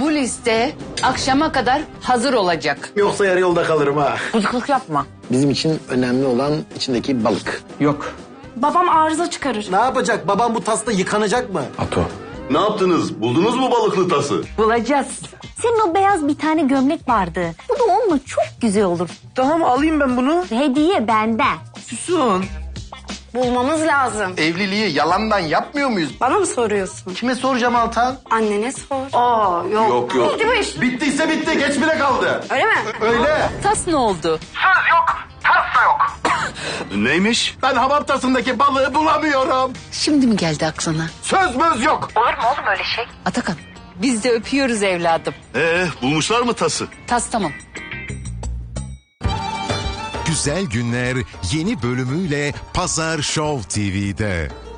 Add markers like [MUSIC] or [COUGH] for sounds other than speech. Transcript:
Bu liste akşama kadar hazır olacak. Yoksa yarı yolda kalırım ha. Kızlık yapma. Bizim için önemli olan içindeki balık. Yok. Babam arıza çıkarır. Ne yapacak? Babam bu tasta yıkanacak mı? Ato. Ne yaptınız? Buldunuz mu balıklı tası? Bulacağız. Senin o beyaz bir tane gömlek vardı. Bu da onunla çok güzel olur. Tamam alayım ben bunu. Hediye benden. Susun. Bulmamız lazım. Evliliği yalandan yapmıyor muyuz? Bana mı soruyorsun? Kime soracağım Altan? Annene sor. Aa yok. Yok yok. Bitti bu iş. Bittiyse bitti. Geç bile kaldı. Öyle mi? Öyle. Tas ne oldu? [COUGHS] Neymiş? Ben hamam tasındaki balığı bulamıyorum. Şimdi mi geldi aklına? Söz möz yok. Atakan biz de öpüyoruz evladım. Ee, bulmuşlar mı tası? Tas tamam. Güzel Günler yeni bölümüyle Pazar Show TV'de.